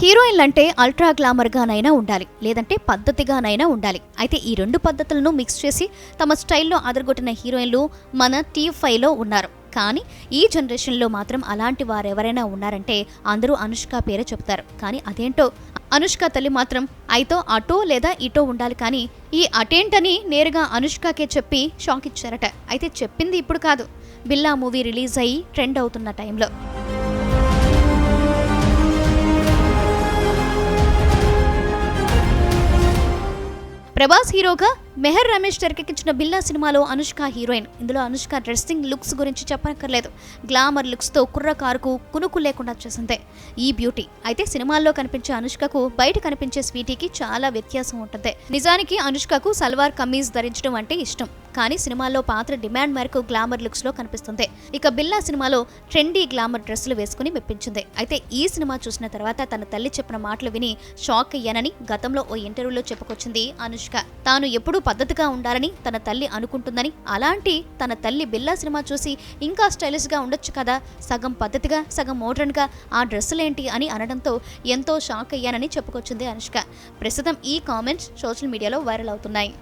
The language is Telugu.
హీరోయిన్లు అంటే అల్ట్రా గ్లామర్గానైనా ఉండాలి లేదంటే పద్ధతిగానైనా ఉండాలి. అయితే ఈ రెండు పద్ధతులను మిక్స్ చేసి తమ స్టైల్లో అదరగొట్టిన హీరోయిన్లు మన టీ ఫైవ్లో ఉన్నారు. కానీ ఈ జనరేషన్లో మాత్రం అలాంటి వారెవరైనా ఉన్నారంటే అందరూ అనుష్క పేరే చెప్తారు. కానీ అదేంటో? అనుష్క తల్లి మాత్రం అయితో అటో లేదా ఇటో ఉండాలి కానీ ఈ అటేంటని నేరుగా అనుష్కకే చెప్పి షాక్ ఇచ్చారట. అయితే చెప్పింది ఇప్పుడు కాదు. బిల్లా మూవీ రిలీజ్ అయ్యి ట్రెండ్ అవుతున్న టైంలో. ప్రభాస్ హీరోగా మెహర్ రమేష్ తెరకెక్కించిన బిల్లా సినిమాలో అనుష్క హీరోయిన్. ఇందులో అనుష్క డ్రెస్సింగ్ లుక్స్ గురించి చెప్పనక్కర్లేదు. గ్లామర్ లుక్స్తో కుర్రకారుకు కునుకు లేకుండా చేసిందే. ఈ బ్యూటీ. అయితే సినిమాల్లో కనిపించే అనుష్కకు బయట కనిపించే స్వీటీకి చాలా వ్యత్యాసం ఉంటుంది. నిజానికి అనుష్కకు సల్వార్ కమీజ్ ధరించడం అంటే ఇష్టం. కానీ సినిమాల్లో పాత్ర డిమాండ్ మేరకు గ్లామర్ లుక్స్లో కనిపిస్తుంది. ఇక బిల్లా సినిమాలో ట్రెండీ గ్లామర్ డ్రెస్సులు వేసుకుని మెప్పించింది. అయితే ఈ సినిమా చూసిన తర్వాత తన తల్లి చెప్పిన మాటలు విని షాక్ అయ్యానని గతంలో ఓ ఇంటర్వ్యూలో చెప్పుకొచ్చింది అనుష్క. తాను ఎప్పుడూ పద్ధతిగా ఉండాలని తన తల్లి అనుకుంటుందని అలాంటి తన తల్లి బిల్లా సినిమా చూసి ఇంకా స్టైలిష్గా ఉండొచ్చు కదా సగం పద్ధతిగా సగం మోడర్న్గా ఆ డ్రెస్సులేంటి అని అనడంతో ఎంతో షాక్ అయ్యానని చెప్పుకొచ్చింది అనుష్క. ప్రస్తుతం ఈ కామెంట్స్ సోషల్ మీడియాలో వైరల్ అవుతున్నాయి.